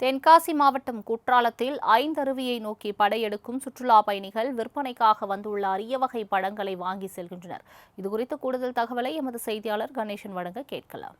தென்காசி மாவட்டம் குற்றாலத்தில் ஐந்தருவியை நோக்கி படையெடுக்கும் சுற்றுலா பயணிகள் விற்பனைக்காக வந்துள்ள அரிய வகை பழங்களை வாங்கி செல்கின்றனர். இதுகுறித்து கூடுதல் தகவலை எமது செய்தியாளர் கணேசன் வழங்க கேட்கலாம்.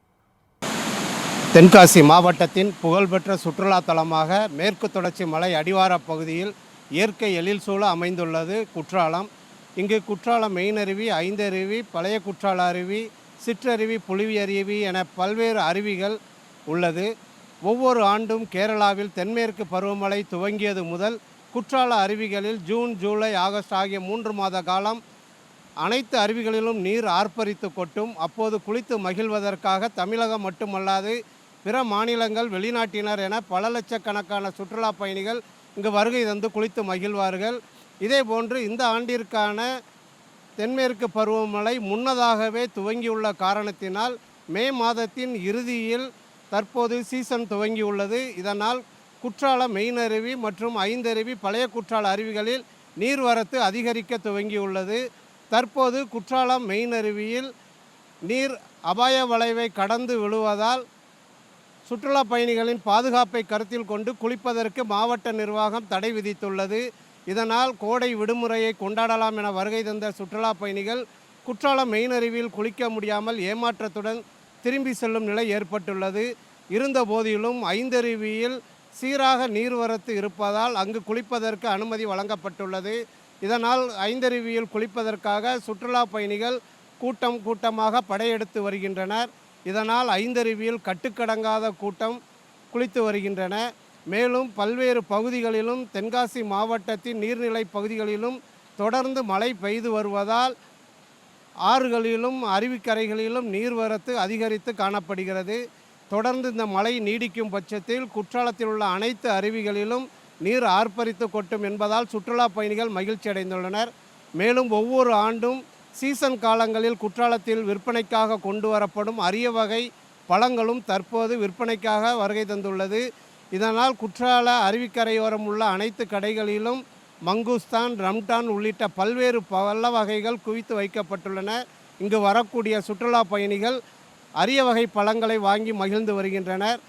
தென்காசி மாவட்டத்தின் புகழ்பெற்ற சுற்றுலா தலமாக மேற்கு தொடர்ச்சி மலை அடிவாரப் பகுதியில் இயற்கை எழில் சூழ அமைந்துள்ளது குற்றாலம். இங்கு குற்றாலம் மெயின் அருவி ஐந்தருவி பழைய குற்றால அருவி சிற்றருவி புலிவி அருவி என பல்வேறு அருவிகள் உள்ளது. ஒவ்வொரு ஆண்டும் கேரளாவில் தென்மேற்கு பருவமழை துவங்கியது முதல் குற்றால அருவிகளில் ஜூன் ஜூலை ஆகஸ்ட் ஆகிய மூன்று மாத காலம் அனைத்து அருவிகளிலும் நீர் ஆர்ப்பரித்து கொட்டும். அப்போது குளித்து மகிழ்வதற்காக தமிழகம் மட்டுமல்லாது பிற மாநிலங்கள் வெளிநாட்டினர் என பல லட்சக்கணக்கான சுற்றுலா பயணிகள் இங்கு வருகை தந்து குளித்து மகிழ்வார்கள். இதேபோன்று இந்த ஆண்டிற்கான தென்மேற்கு பருவமழை முன்னதாகவே துவங்கியுள்ள காரணத்தினால் மே மாதத்தின் இறுதியில் தற்போது சீசன் துவங்கியுள்ளது. இதனால் குற்றால மெயின் அருவி மற்றும் ஐந்தருவி பழைய குற்றால அருவிகளில் நீர்வரத்து அதிகரிக்க துவங்கியுள்ளது. தற்போது குற்றாலம் மெயின் அருவியில் நீர் அபாய வளைவை கடந்து விழுவதால் சுற்றுலா பயணிகளின் பாதுகாப்பை கருத்தில் கொண்டு குளிப்பதற்கு மாவட்ட நிர்வாகம் தடை விதித்துள்ளது. இதனால் கோடை விடுமுறையை கொண்டாடலாம் என வருகை தந்த சுற்றுலா பயணிகள் குற்றாலம் மெயின் அருவியில் குளிக்க முடியாமல் ஏமாற்றத்துடன் திரும்பி செல்லும் நிலை ஏற்பட்டுள்ளது. இருந்த போதிலும் ஐந்தருவியில் சீராக நீர்வரத்து இருப்பதால் அங்கு குளிப்பதற்கு அனுமதி வழங்கப்பட்டுள்ளது. இதனால் ஐந்தருவியில் குளிப்பதற்காக சுற்றுலா பயணிகள் கூட்டம் கூட்டமாக படையெடுத்து வருகின்றனர். இதனால் ஐந்தருவியில் கட்டுக்கடங்காத கூட்டம் குளித்து வருகின்றன. மேலும் பல்வேறு பகுதிகளிலும் தென்காசி மாவட்டத்தின் நீர்நிலை பகுதிகளிலும் தொடர்ந்து மழை பெய்து வருவதால் ஆறுகளிலும் அருவிக்கரைகளிலும் நீர்வரத்து அதிகரித்து காணப்படுகிறது. தொடர்ந்து இந்த மழை நீடிக்கும் பட்சத்தில் குற்றாலத்தில் உள்ள அனைத்து அருவிகளிலும் நீர் ஆர்ப்பரித்து கொட்டும் என்பதால் சுற்றுலா பயணிகள் மகிழ்ச்சி அடைந்துள்ளனர் மேலும் ஒவ்வொரு ஆண்டும் சீசன் காலங்களில் குற்றாலத்தில் விற்பனைக்காக கொண்டு வரப்படும் அரிய வகை பழங்களும் தற்போது விற்பனைக்காக வருகை தந்துள்ளது. இதனால் குற்றால அருவிக்கரையோரம் உள்ள அனைத்து கடைகளிலும் மங்குஸ்தான் ரம்டான் உள்ளிட்ட பல்வேறு பல வகைகள் குவித்து வைக்கப்பட்டுள்ளன. இங்கு வரக்கூடிய சுற்றுலா பயணிகள் அரிய வகை பழங்களை வாங்கி மகிழ்ந்து வருகின்றனர்.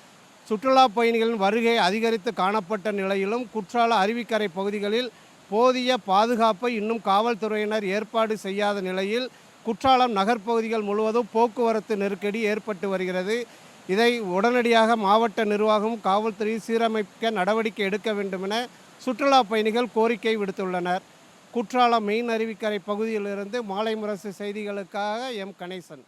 சுற்றுலா பயணிகளின் வருகை அதிகரித்து காணப்பட்ட நிலையிலும் குற்றால அருவிக்கரை பகுதிகளில் போதிய பாதுகாப்பை இன்னும் காவல்துறையினர் ஏற்பாடு செய்யாத நிலையில் குற்றாலம் நகர்ப்பகுதிகள் முழுவதும் போக்குவரத்து நெருக்கடி ஏற்பட்டு வருகிறது. இதை உடனடியாக மாவட்ட நிர்வாகம் காவல்துறை சீரமைக்க நடவடிக்கை எடுக்க வேண்டுமென சுற்றுலா பயணிகள் கோரிக்கை விடுத்துள்ளனர். குற்றாலம் மெயின் அருவிக்கரை பகுதியிலிருந்து மாலை முரசு செய்திகளுக்காக எம். கணேசன்.